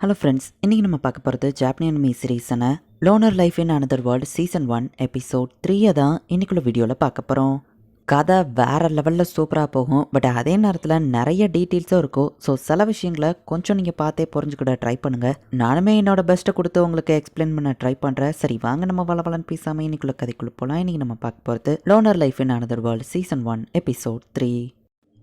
Hello friends இன்றைக்கி நம்ம பார்க்க போகிறது ஜாப்பனியன் me சீரீஸான loner life in another world season one episode த்ரீயை தான் இன்னைக்குள்ள வீடியோவில் பார்க்க போகிறோம் கதை வேற லெவலில் சூப்பராக போகும். பட் அதே நேரத்தில் நிறைய டீட்டெயில்ஸும் இருக்கும். ஸோ சில விஷயங்களை கொஞ்சம் நீங்கள் பார்த்தே புரிஞ்சுக்கிட ட்ரை பண்ணுங்கள் நானுமே என்னோட பெஸ்ட்டை கொடுத்து உங்களுக்கு எக்ஸ்பிளைன் பண்ண ட்ரை பண்ணுறேன் சரி வாங்க நம்ம வளவலன்னு பேசாமல் இன்றைக்குள்ள கதைக்குள்ளே போகலாம் இன்றைக்கி நம்ம பார்க்க போகிறது loner life in another world season one episode three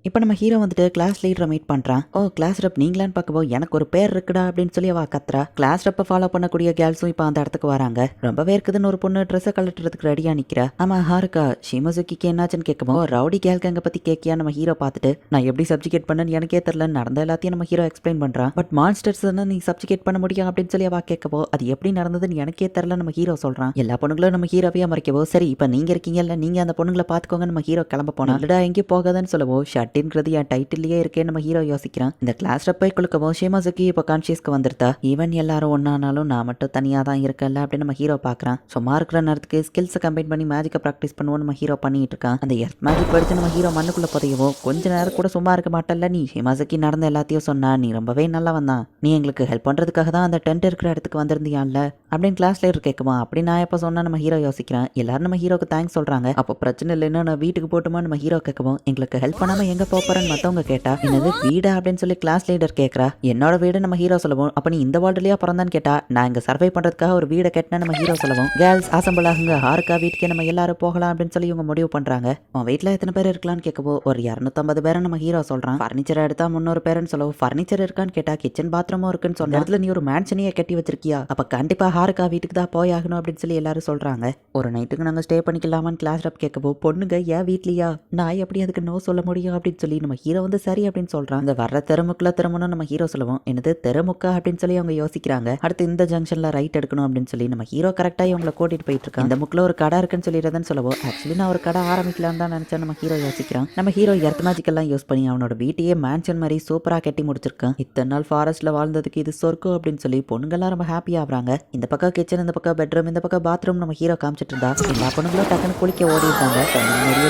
இப்போ நம்ம ஹீரோ வந்துட்டு கிளாஸ் லீடரை மீட் பண்ணுறான் ஓ கிளாஸ் ரப் நீங்களான்னு பார்க்கும்போது எனக்கு ஒரு பேர் இருக்குடா அப்படின்னு சொல்லி அவள் கத்துறா. கிளாஸ் ரப்பை ஃபாலோ பண்ணக்கூடிய கேர்ள்ஸும் இப்போ அந்த இடத்துக்கு வராங்க. ரொம்பவே இருக்குதுன்னு ஒரு பொண்ணு ட்ரெஸ்ஸை கலட்டுறதுக்கு ரெடியாக நிற்கிறா ஆமா ஹாருக்கா ஷிமசுக்கிக்கு என்னாச்சுன்னு கேட்கவும் ரவுடி கேள் கேங்க பற்றி கேட்கியா? நம்ம ஹீரோ பார்த்துட்டு நான் எப்படி சப்ஜிகேட் பண்ணேன்னு எனக்கே தெரில நடந்த எல்லாத்தையும் நம்ம ஹீரோ எக்ஸ்பிளைன் பண்ணுறான் பட் மான்ஸ்டர்ஸ் நீ சப்ஜிகேட் பண்ண முடியும்? அப்படின்னு சொல்லி அவள் கேட்கவோ அது எப்படி நடந்ததுன்னு எனக்கே தெரில நம்ம ஹீரோ சொல்கிறான் எல்லா பொண்ணுங்களும் நம்ம ஹீரோவையே மறைக்கவோ சரி இப்போ நீங்கள் இருக்கீங்கல்ல நீங்கள் அந்த பொண்ணுங்களை பார்த்துக்கோங்க. நம்ம ஹீரோ கிளம்ப போனால் இல்லடா எங்கேயும் போகாதன்னு சொல்லவோ ஷட்டின்றது என் டைட்டிலேயே இருக்கே நம்ம ஹீரோ யோசிக்கிறான். இந்த கிளாஸ் போய் குளுக்கவோ ஷிமாசுக்கி இப்போ கான்ஷியஸ்க்கு வந்துருத்தா ஈவன் எல்லாரும் ஒன்னானாலும் நான் மட்டும் தனியாக தான் இருக்கல அப்படின்னு நம்ம ஹீரோ பார்க்குறான். சும்மா இருக்கிற நேரத்துக்கு ஸ்கில்ஸை கம்பைன் பண்ணி மேஜிக்கை ப்ராக்டிஸ் பண்ணுவோம் நம்ம ஹீரோ பண்ணிட்டு இருக்கான். அந்த எர்த் மேஜிக் படிச்சு நம்ம ஹீரோ மண்ணுக்குள்ள புதையவோ கொஞ்ச நேரம் கூட சும்மா இருக்க மாட்டல்ல நீ. ஷிமாசுக்கி நடந்த எல்லாத்தையும் சொன்னா நீ ரொம்பவே நல்லா வந்தான் நீ எங்களுக்கு ஹெல்ப் பண்ணுறதுக்காக தான் அந்த டென்ட் இருக்கிற இடத்துக்கு வந்திருந்தியான்ல? அப்படின்னு கிளாஸ் இருக்க கேட்குமா அப்படி நான் எப்போ சொன்னா நம்ம ஹீரோ யோசிக்கிறேன். எல்லாரும் நம்ம ஹீரோக்கு தேங்க்ஸ் சொல்றாங்க. அப்போ பிரச்சனை இல்லைன்னா நான் வீட்டுக்கு போட்டுமா? நம்ம ஹீரோ கேட்கவும் எங்களுக்கு ஹெல்ப் பண்ணாம எங்க போறேன்னு மத்தவங்க கேட்டா என்னது வீடா? அப்படின்னு சொல்லி கிளாஸ் லீடர் கேக்குறா. என்னோட வீடு நம்ம ஹீரோ சொல்லவும். அப்ப நீ இந்த வார்டுலயா பிறந்தான்னு கேட்டா நான் இங்க சர்வை பண்றதுக்காக ஒரு வீடை கட்டினா நம்ம ஹீரோ சொல்லவும். கேர்ள்ஸ் அசம்பிள் ஆகுங்க. ஆருக்கா வீட்டுக்கே நம்ம எல்லாரும் போகலாம் அப்படின்னு சொல்லி இவங்க முடிவு பண்றாங்க. உன் வீட்டுல எத்தனை பேர் இருக்கலாம்னு கேட்கவோ ஒரு இரநூத்தம்பது பேரை நம்ம ஹீரோ சொல்றான். ஃபர்னிச்சர் எடுத்தா முன்னூறு பேருன்னு சொல்லவும் ஃபர்னிச்சர் இருக்கான்னு கேட்டா கிச்சன் பாத்ரூமும் இருக்குன்னு சொன்ன இடத்துல நீ ஒரு மேன்ஷனையே கட்டி வச்சிருக்கியா? அப்ப கண்டிப்பா ஹாருக்கா வீட்டுக்கு தான் போய் ஆகணும் அப்படின்னு சொல்லி எல்லாரும் சொல்றாங்க. ஒரு நைட்டுக்கு நாங்க ஸ்டே பண்ணிக்கலாமான்னு கிளாஸ் ரப் கேட்கவோ பொண்ணுங்க ஏன் வீட்லயா? நான் எப்படி அதுக்கு நோ சொல்ல முடியும்? அப்படின்னு சொல்லி நம்ம ஹீரோ வந்து சரி அப்படின்னு சொல்றான். அந்த வர்ற தெருமுக்குள்ள திரும்பணும் நம்ம ஹீரோ சொல்லுவோம். என்னது தெருமுக்கா அப்படின்னு சொல்லி அவங்க யோசிக்கிறாங்க. அடுத்து இந்த ஜங்ஷன்ல ரைட் எடுக்கணும் அப்படின்னு சொல்லி நம்ம ஹீரோ கரெக்டா இவங்களை கூட்டிட்டு போயிட்டு இருக்காங்க இந்த முக்கில் ஒரு கடை இருக்குன்னு சொல்லிடுறதுன்னு சொல்லுவோம். ஆக்சுவலி நான் ஒரு கடை ஆரம்பிக்கலான்னு தான் நினைச்சா நம்ம ஹீரோ யோசிக்கிறான். நம்ம ஹீரோ எர்த் யூஸ் பண்ணி அவனோட வீட்டையே மேன்ஷன் மாதிரி சூப்பரா கட்டி முடிச்சிருக்கான். இத்தனை நாள் ஃபாரஸ்ட்ல வாழ்ந்ததுக்கு இது சொர்க்கம் அப்படின்னு சொல்லி பொண்ணுங்கெல்லாம் ரொம்ப ஹாப்பி ஆகுறாங்க. இந்த பக்கம் கிச்சன் இந்த பக்கம் பெட்ரூம் இந்த பக்கம் பாத்ரூம் நம்ம ஹீரோ காமிச்சிட்டு இருந்தா எல்லா பொண்ணுங்களும் டக்குன்னு குளிக்க ஓடி இருக்காங்க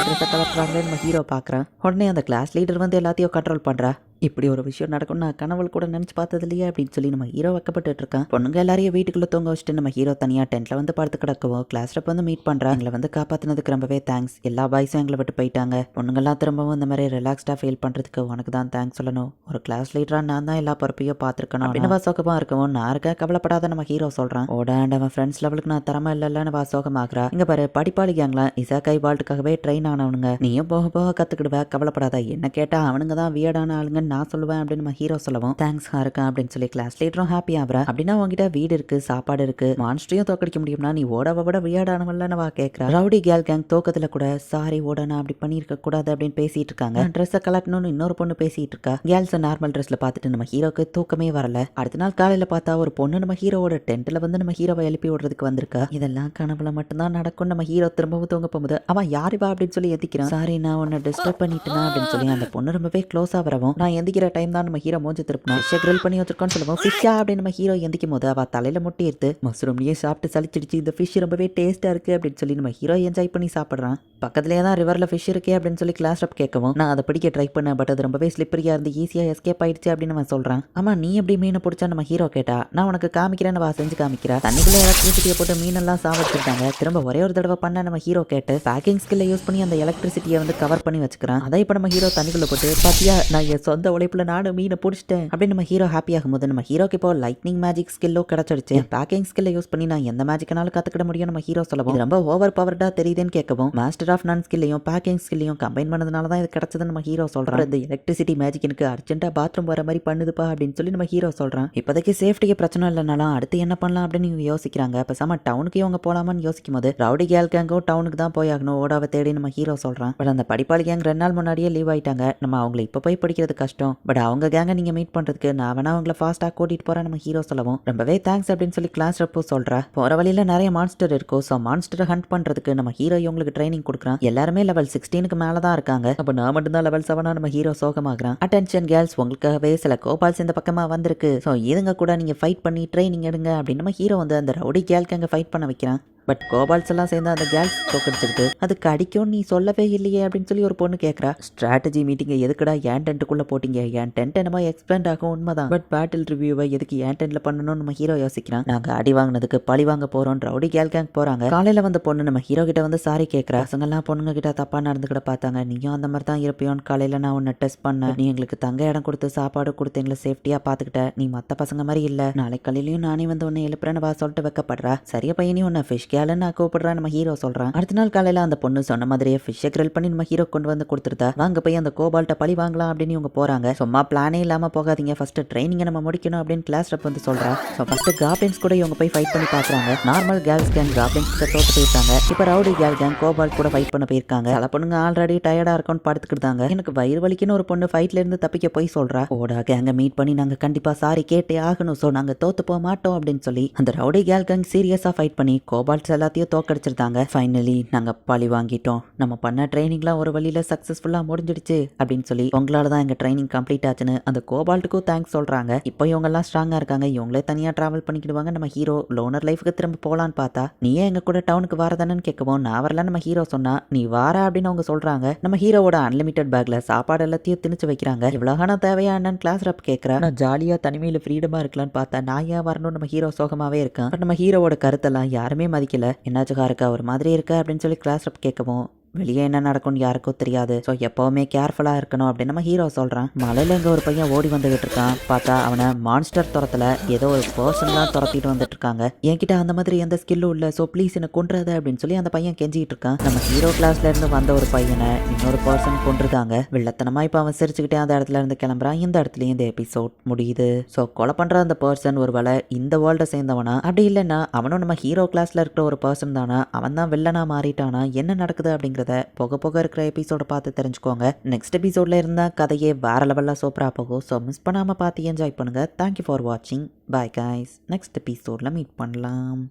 ட்ரெஸ்ஸை கலப்புறாங்களே நம்ம ஹீரோ பார்க்குறான் உடனே அந்த கிளாஸ் லீடர் வந்து எல்லாத்தையும் கண்ட்ரோல் பண்றா? இப்படி ஒரு விஷயம் நடக்கும் நான் கனவுல கூட நினச்சி பார்த்தது இல்லையா அப்படின்னு சொல்லி நம்ம ஹீரோ வைக்கப்பட்டு இருக்கான் பொண்ணுங்க எல்லாரையும் வீட்டுக்குள்ள தூங்க வச்சுட்டு நம்ம ஹீரோ தனியாக டென்ட்ல வந்து படுத்து கிடக்குவோம். கிளாஸ் ரப் வந்து மீட் பண்றா. எங்களை வந்து காப்பாத்தினதுக்கு ரொம்பவே தேங்க்ஸ் எல்லா பாய்ஸும் எங்களை விட்டு போயிட்டாங்க. பொண்ணுங்கெல்லாம் திரும்பவும் இந்த மாதிரி ரிலாக்ஸ்டாக ஃபீல் பண்றதுக்கு உனக்கு தான் தேங்க்ஸ் சொல்லணும். ஒரு கிளாஸ் லீடரா நான் தான் எல்லா பொறுப்பையும் பார்த்துருக்கணும். அப்படின்னு வாசோகமா இருக்கவும் நான் இருக்க கவலைப்படாத நம்ம ஹீரோ சொல்றான். ஓடாண்ட அவன் ஃப்ரெண்ட்ஸ் லெவலுக்கு நான் தரமா இல்லைன்னு வாசோகமாகறா இங்க பாரு படிப்பாளி கேங்லாம் இசாக்காய் பால்ட்டுக்காகவே ட்ரெயின் ஆனவனுங்க. நீயும் போக போக கத்துக்கிடுவ. கவலைப்படாத. என்ன கேட்டா அவனுங்க தான் வியர்டான ஆளுங்கன்னு நான் சொல்லுவேன் அப்படின்னு நம்ம ஹீரோ சொல்லவும் தேங்க்ஸ் ஹாருக்கா அப்படின்னு சொல்லி கிளாஸ் லீடரும் ஹாப்பி ஆகுறா. அப்படின்னா உங்ககிட்ட வீடு இருக்கு சாப்பாடு இருக்கு மான்ஸ்டரையும் தோக்கடிக்க முடியும்னா நீ ஓடவ விட விளையாடானவல்ல வா கேட்கறா ரவுடி கேல் கேங் தோக்கத்துல கூட சாரி ஓடனா அப்படி பண்ணிருக்க கூடாது அப்படின்னு பேசிட்டு இருக்காங்க. ட்ரெஸ்ஸை கலட்டணும்னு இன்னொரு பொண்ணு பேசிட்டு இருக்கா. கேர்ள்ஸ் நார்மல் ட்ரெஸ்ல பார்த்துட்டு நம்ம ஹீரோக்கு தூக்கமே வரல. அடுத்த நாள் காலையில பார்த்தா ஒரு பொண்ணு நம்ம ஹீரோவோட டென்ட்ல வந்து நம்ம ஹீரோவை எழுப்பி விடுறதுக்கு வந்திருக்கா. இதெல்லாம் கனவுல மட்டும்தான் நடக்கும். நம்ம ஹீரோ திரும்பவும் தூங்க போகும்போது அவன் யாரு வா அப்படின்னு சொல்லி எத்திக்கிறான் சாரி நான் உன்னை டிஸ்டர்ப் பண்ணிட்டேனா? அப்படின்னு சொல்லி அந்த பொண்ணு ரொம்பவே க்ளோஸா வரவும் நான் எந்திக்கிற டைம் தான் நம்ம ஹீரோ மூஞ்சி திருப்பினா ஃபிஷ்ஷை grill பண்ணி வச்சிருக்கோம்னு சொல்லுவோம். ஃபிஷ்ஷா அப்படின்னு நம்ம ஹீரோ எந்திக்கும் போது அவள் தலையில முட்டி எடுத்து மஸ்ரூம்லேயே சாப்பிட்டு சளிச்சிடுச்சு. இந்த ஃபிஷ் ரொம்பவே டேஸ்டா இருக்கு அப்படின்னு சொல்லி நம்ம ஹீரோ என்ஜாய் பண்ணி சாப்பிட்றான். பக்கத்துலேயே தான் ரிவரில் ஃபிஷ் இருக்கே அப்படின்னு சொல்லி கிளாஸ் அப் கேட்கவும் நான் அதை பிடிக்க ட்ரை பண்ணேன் பட் அது ரொம்பவே ஸ்லிப்பரியாக இருந்து ஈஸியாக எஸ்கேப் ஆயிடுச்சு அப்படின்னு அவன் சொல்கிறான் ஆமாம் நீ எப்படி மீனை பிடிச்சா? நம்ம ஹீரோ கேட்டா நான் உனக்கு காமிக்கிறேன்னு வா செஞ்சு காமிக்கிறா. தண்ணிக்குள்ளே எலக்ட்ரிசிட்டியை போட்டு மீனெல்லாம் சாவடிச்சிருக்காங்க. திரும்ப ஒரே ஒரு தடவை பண்ண நம்ம ஹீரோ கேட்டு பேக்கிங் ஸ்கில்லை யூஸ் பண்ணி அந்த எலக்ட்ரிசிட்டியை வந்து கவர் பண்ணி வச்சுக்கிறான். அதை இப்போ நம்ம ஹீரோ தண்ணிக்குள்ளே போட்டு பார்த்தியா நான் என் சொந்த உழைப்பில் நானும் மீனை பிடிச்சிட்டேன். அப்படின்னு நம்ம ஹீரோ ஹாப்பி ஆகும்போது நம்ம ஹீரோக்கு இப்போ லைட்னிங் மேஜிக் ஸ்கில்லோ கிடைச்சிடுச்சு பேக்கிங் ஸ்கில்லை யூஸ் பண்ணி நான் எந்த மேஜிக்கனாலும் கற்றுக்கிட முடியும் நம்ம ஹீரோ சொல்லவும். ரொம்ப ஓவர் பவர்டா தெரியுதுன்னு கேட்கவும். மாஸ்டர் ஆஃப் நான் ஸ்கில்லையும் பேக்கிங் ஸ்கில்லையும் கம்பைன் பண்ணதுனால தான் இது கிடைச்சதுன்னு நம்ம ஹீரோ சொல்றான். இந்த எலக்ட்ரிசிட்டி மேஜிக் எனக்கு அர்ஜென்ட்டா பாத்ரூம் வர மாதிரி பண்ணுதுப்பா அப்படின்னு சொல்லி நம்ம ஹீரோ சொல்றான். இப்போதைக்கு சேஃப்டிக்கு பிரச்சனை இல்லைனாலும் அடுத்து என்ன பண்ணலாம் அப்படின்னு இவங்க யோசிக்கிறாங்க. பேசாம டவுனுக்கு இவங்க போலாமான்னு யோசிக்கும் போது ரவுடி கேல் கேங்கும் டவுனுக்கு தான் போய் ஆகணும். ஓடாவை தேடி நம்ம ஹீரோ சொல்றான். பட் அந்த படிப்பாளி கேங் ரெண்டு நாள் முன்னாடியே லீவ் ஆயிட்டாங்க. நம்ம அவங்கள இப்போ போய் படிக்கிறது கஷ்டம். கஷ்டம். பட் அவங்க கேங்கை நீங்க மீட் பண்ணுறதுக்கு நான் வேணா அவங்கள ஃபாஸ்ட்டாக கூட்டிட்டு போகிறேன் நம்ம ஹீரோ சொல்லவும். ரொம்பவே தேங்க்ஸ் அப்படின்னு சொல்லி கிளாஸ் ரப்போ சொல்கிறா போகிற வழியில நிறைய மான்ஸ்டர் இருக்கும். ஸோ மான்ஸ்டரை ஹண்ட் பண்ணுறதுக்கு நம்ம ஹீரோ இவங்களுக்கு ட்ரைனிங் கொடுக்குறான். எல்லாருமே லெவல் சிக்ஸ்டீனுக்கு மேலே தான் இருக்காங்க. அப்போ நான் மட்டும்தான் லெவல் செவனாக நம்ம ஹீரோ சோகமாகறான். அட்டென்ஷன் கேர்ள்ஸ் உங்களுக்காகவே சில கோபால்ஸ் இந்த பக்கமா வந்திருக்கு. ஸோ இதுங்க கூட நீங்க ஃபைட் பண்ணி ட்ரைனிங் எடுங்க அப்படின்னு நம்ம ஹீரோ வந்து அந்த ரவுடி கேல்க்கு அங்கே ஃபைட் பண்ண வைக்கிறான். பட் கோபால்ஸ் எல்லாம் சேர்ந்து அந்த கேர்ள்ஸ் தோக்கடிச்சிருக்கு அது அடிக்கும் நீ சொல்லவே இல்லையே அப்படின்னு சொல்லி ஒரு பொண்ணு கேட்குறா ஸ்ட்ராட்டஜி மீட்டிங்கை எதுக்குடா ஏன் டென்ட்டுக்குள்ளே போட்டீங்க? ஏன் டென்ட் என்னமோ எக்ஸ்பேண்ட் ஆகும் உண்மைதான். பட் பேட்டில் ரிவ்யூவை எதுக்கு ஏன் டென்ட்ல பண்ணணும்னு நம்ம ஹீரோ யோசிக்கிறான். நாங்கள் அடி வாங்கினதுக்கு பழி வாங்க போகிறோம் ரவுடி கேல் கேங் போகிறாங்க காலையில் வந்த பொண்ணு நம்ம ஹீரோ கிட்ட வந்து சாரி கேட்குறா பசங்கெல்லாம் பொண்ணுங்க கிட்ட தப்பாக நடந்துக்கிட்ட பார்த்தாங்க. நீயும் அந்த மாதிரி தான் இருப்பியோன்னு காலையில் நான் உன்னை டெஸ்ட் பண்ணேன். நீ எங்களுக்கு தங்க இடம் கொடுத்து சாப்பாடு கொடுத்து எங்களை சேஃப்டியாக பார்த்துக்கிட்ட. நீ மற்ற பசங்க மாதிரி இல்லை. நாளை காலையிலையும் நானே வந்து உன்னை எழுப்புறேன்னு வா சொல்லிட்டு வைக்கப்படுறா. சரியா பையனையும் உன்னை ஃபிஷ் கேலனா நான் நம்ம ஹீரோ சொல்றான். அடுத்த நாள் காலையில அந்த பொண்ணு சொன்ன மாதிரியே ஃபிஷ்ஷை கிரில் பண்ணி நம்ம ஹீரோ கொண்டு வந்து கொடுத்துருதா வாங்க போய் அந்த கோபால்ட்ட பழி வாங்கலாம் அப்படின்னு இவங்க போறாங்க. சும்மா பிளானே இல்லாமல் போகாதீங்க. ஃபர்ஸ்ட் ட்ரைனிங்கை நம்ம முடிக்கணும் அப்படின்னு கிளாஸ் ரப் வந்து சொல்றான் ஸோ ஃபர்ஸ்ட் காப்ளின்ஸ் கூட இவங்க போய் ஃபைட் பண்ணி பாக்குறாங்க நார்மல் கேர்ள்ஸ் கேங் காப்ளின்ஸ் கிட்ட தோத்து போயிருக்காங்க இப்போ ரவுடி கேர்ள் கேங் கோபால் கூட ஃபைட் பண்ண போயிருக்காங்க. சில பொண்ணுங்க ஆல்ரெடி டயர்டாக இருக்கும்னு படுத்துக்கிட்டாங்க எனக்கு வயிறு வலிக்குன்னு ஒரு பொண்ணு ஃபைட்ல இருந்து தப்பிக்க போய் சொல்றா. ஓடா கேங்க மீட் பண்ணி நாங்க கண்டிப்பா சாரி கேட்டே ஆகணும். ஸோ நாங்க தோத்து போக மாட்டோம் அப்படின்னு சொல்லி அந்த ரவுடி கேர்ள் கேங் சீரியஸா ஃபைட் பண்ணி கோபால் கோபால்ஸ் எல்லாத்தையும் தோக்கடிச்சிருந்தாங்க ஃபைனலி நாங்கள் பழி வாங்கிட்டோம். நம்ம பண்ண ட்ரைனிங்லாம் ஒரு வழியில் சக்ஸஸ்ஃபுல்லாக முடிஞ்சிடுச்சு அப்படின்னு சொல்லி உங்களால தான் எங்கள் ட்ரைனிங் கம்ப்ளீட் ஆச்சுன்னு அந்த கோபால்ட்டுக்கும் தேங்க்ஸ் சொல்கிறாங்க இப்போ இவங்கெல்லாம் ஸ்ட்ராங்காக இருக்காங்க. இவங்களே தனியாக ட்ராவல் பண்ணிக்கிடுவாங்க. நம்ம ஹீரோ லோனர் லைஃபுக்கு திரும்ப போகலான்னு பார்த்தா நீயே எங்கள் கூட டவுனுக்கு வரதானன்னு கேட்கவும் நான் வரல நம்ம ஹீரோ சொன்னா நீ வார அப்படின்னு அவங்க சொல்கிறாங்க நம்ம ஹீரோவோட அன்லிமிட்டட் பேக்கில் சாப்பாடு எல்லாத்தையும் திணிச்சு வைக்கிறாங்க. இவ்வளோகான தேவையா என்னன்னு கிளாஸ் ரப் கேட்குறேன் நான் ஜாலியாக தனிமையில் ஃப்ரீடமாக இருக்கலாம்னு பார்த்தா நான் ஏன் வரணும் நம்ம ஹீரோ சோகமாகவே இருக்கேன்? நம்ம ஹீரோவோட கருத்தெல்லாம் யாருமே மதிக்கல என்னாச்சுக்கா இருக்கா ஒரு மாதிரி இருக்கா? அப்படின்னு சொல்லி கிளாஸ் ரப் கேட்கவும் வெளியே என்ன நடக்கும்னு யாருக்கும் தெரியாது. ஸோ எப்போவுமே கேர்ஃபுல்லாக இருக்கணும் அப்படின்னு நம்ம ஹீரோ சொல்கிறான் மலையில் இங்கே ஒரு பையன் ஓடி வந்துகிட்டு இருக்கான். பார்த்தா அவனை மான்ஸ்டர் துரத்தில் ஏதோ ஒரு பர்சன் தான் துரத்திட்டு வந்துட்டு இருக்காங்க. என்கிட்ட அந்த மாதிரி எந்த ஸ்கில்லும் இல்லை. ஸோ ப்ளீஸ் என்ன கொன்றது அப்படின்னு சொல்லி அந்த பையன் கெஞ்சிக்கிட்டு இருக்கான். நம்ம ஹீரோ கிளாஸ்ல இருந்து வந்த ஒரு பையனை இன்னொரு பர்சன் கொன்றுதாங்க. வில்லத்தனமா இப்போ அவன் சிரிச்சுக்கிட்டே அந்த இடத்துல இருந்து கிளம்புறான். இந்த இடத்துலயும் இந்த எபிசோட் முடியுது. ஸோ கொலை பண்ற அந்த பர்சன் ஒரு வேளை இந்த வேர்ல்டை சேர்ந்தவனா? அப்படி இல்லைன்னா அவனும் நம்ம ஹீரோ கிளாஸ்ல இருக்கிற ஒரு பர்சன் தானா? அவன் தான் வில்லனா மாறிட்டானா? என்ன நடக்குது அப்படிங்கிறத போக போக இருக்கிற எபிசோடை பார்த்து தெரிஞ்சுக்கோங்க. நெக்ஸ்ட் எபிசோடில் இருந்தால் கதையே வேற லெவலில் சூப்பராக போகும். ஸோ மிஸ் பண்ணாம பார்த்து என்ஜாய் பண்ணுங்க. தேங்க்யூ ஃபார் வாட்சிங் பாய் காய்ஸ் நெக்ஸ்ட் எபிசோடில் மீட் பண்ணலாம்.